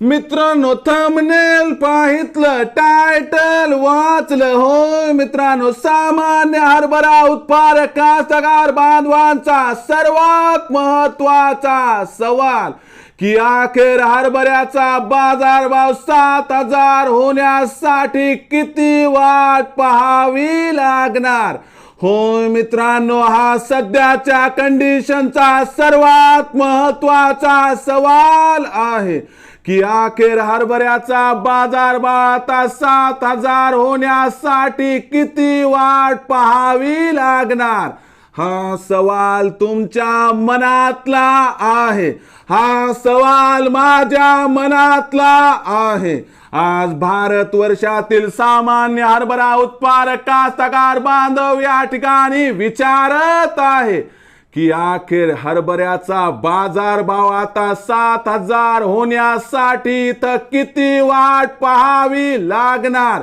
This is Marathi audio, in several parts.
मित्रांनो थंबनेल पाहितलं टायटल वाचलं. होय मित्रांनो सामान्य हरभरा उत्पादक कास्तकार बांधवांचा सर्वात महत्त्वाचा सवाल की अखेर हरभऱ्याचा बाजारभाव सात हजार होण्यासाठी किती वाट पाहावी लागणार? होय मित्रांनो हा सध्याच्या कंडिशनचा सर्वात महत्त्वाचा सवाल आहे की अखेर हरभऱ्याचा बाजार आता सात हजार होण्यासाठी किती वाट पाहावी लागणार? हा सवाल तुमच्या मनातला आहे. हा सवाल माझ्या मनातला आहे. आज भारत वर्षातील सामान्य हरभरा उत्पादक कास्तकार बांधव या ठिकाणी विचारत आहे की अखेर हरभऱ्याचा बाजार भाव आता सात हजार होण्यासाठी तर किती वाट पाहावी लागणार?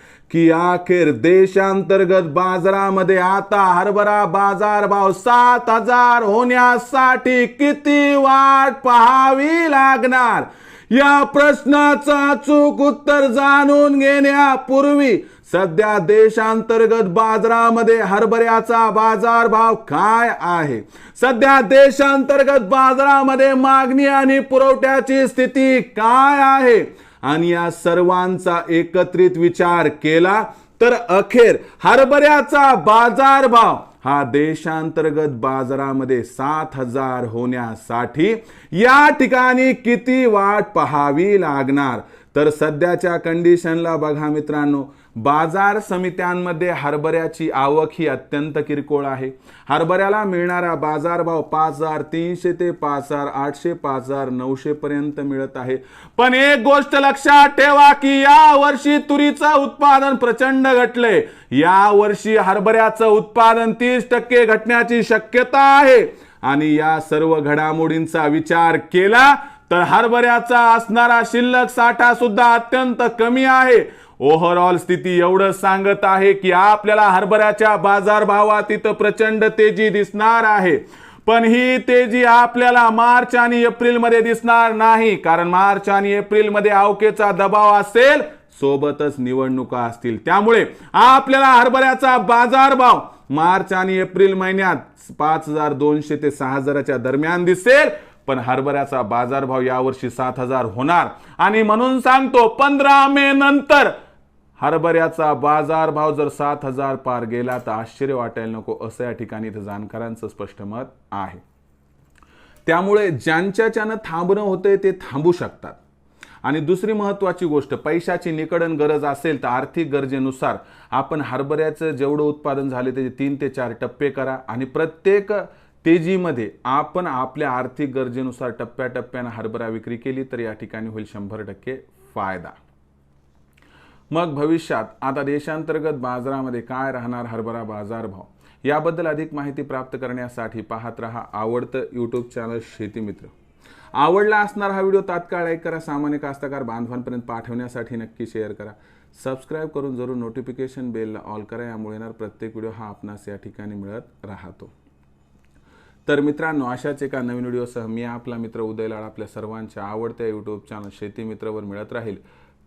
की अखेर देशांतर्गत बाजारामध्ये आता हरभरा बाजार भाव सात हजार होण्यासाठी किती वाट पाहावी लागणार? या प्रश्नाचं अचूक उत्तर जाणून घेण्यापूर्वी सध्या देशांतर्गत बाजारामध्ये हरभऱ्याचा बाजार भाव काय आहे? सध्या देशांतर्गत बाजारामध्ये मागणी आणि पुरवठ्याची स्थिती काय आहे? आणि या सर्वांचा एकत्रित विचार केला तर अखेर हरभऱ्याचा बाजारभाव हा देशांतर्गत बाजारामध्ये सात हजार होण्यासाठी या ठिकाणी किती वाट पहावी लागणार? तर सध्याच्या कंडिशनला बघा मित्रांनो बाजार समित्यांमध्ये हरभऱ्याची आवक ही अत्यंत किरकोळ आहे. हरभऱ्याला मिळणारा बाजारभाव पाच हजार तीनशे ते पाच हजार आठशे पाच हजार नऊशे पर्यंत मिळत आहे. पण एक गोष्ट लक्षात ठेवा की या वर्षी तुरीचं उत्पादन प्रचंड घटलंय. या वर्षी हरभऱ्याचं उत्पादन तीस टक्के घटण्याची शक्यता आहे. आणि या सर्व घडामोडींचा विचार केला तर हरभऱ्याचा असणारा शिल्लक साठा सुद्धा अत्यंत कमी आहे. ओव्हरऑल स्थिती एवढं सांगत आहे की आपल्याला हरभऱ्याच्या बाजारभावात इथं प्रचंड तेजी दिसणार आहे. पण ही तेजी आपल्याला मार्च आणि एप्रिलमध्ये दिसणार नाही. कारण मार्च आणि एप्रिलमध्ये अवकेचा दबाव असेल सोबतच निवडणुका असतील. त्यामुळे आपल्याला हरभऱ्याचा बाजारभाव मार्च आणि एप्रिल महिन्यात पाच हजार दोनशे ते सहा हजाराच्या दरम्यान दिसेल. पण हरभऱ्याचा बाजारभाव यावर्षी सात हजार होणार. आणि म्हणून सांगतो पंधरा मे नंतर हरभऱ्याचा बाजारभाव जर सात हजार पार गेला तर आश्चर्य वाटायला नको. असं या ठिकाणी इथं जाणकारांचं स्पष्ट मत आहे. त्यामुळे ज्यांच्याच्यानं थांबणं होतंय ते थांबू शकतात. आणि दुसरी महत्त्वाची गोष्ट पैशाची निकडन गरज असेल तर आर्थिक गरजेनुसार आपण हरभऱ्याचं जेवढं उत्पादन झाले त्याचे तीन ते चार टप्पे करा. आणि प्रत्येक तेजीमध्ये आपण आपल्या आर्थिक गरजेनुसार टप्प्याटप्प्यानं हरभरा विक्री केली तर या ठिकाणी होईल शंभर टक्के फायदा. मग भविष्यात आता देशांतर्गत बाजारामध्ये काय राहणार हरभरा बाजारभाव याबद्दल अधिक माहिती प्राप्त करण्यासाठी पाहत रहा आवडतं यूट्यूब चॅनल शेतीमित्र. आवडला असणारा हा व्हिडिओ तात्काळ लाईक करा सामान्य कास्तकार बांधवांपर्यंत पाठवण्यासाठी नक्की शेअर करा. सबस्क्राईब करून जरूर नोटिफिकेशन बेलला ऑल करा यामुळे येणार प्रत्येक व्हिडिओ हा आपणास या ठिकाणी मिळत राहतो. तर मित्रांनो अशाच एका नवीन व्हिडिओसह मी आपला मित्र उदय लाड आपल्या सर्वांच्या आवडत्या यूट्यूब चॅनल शेती मित्रवर मिळत राहील.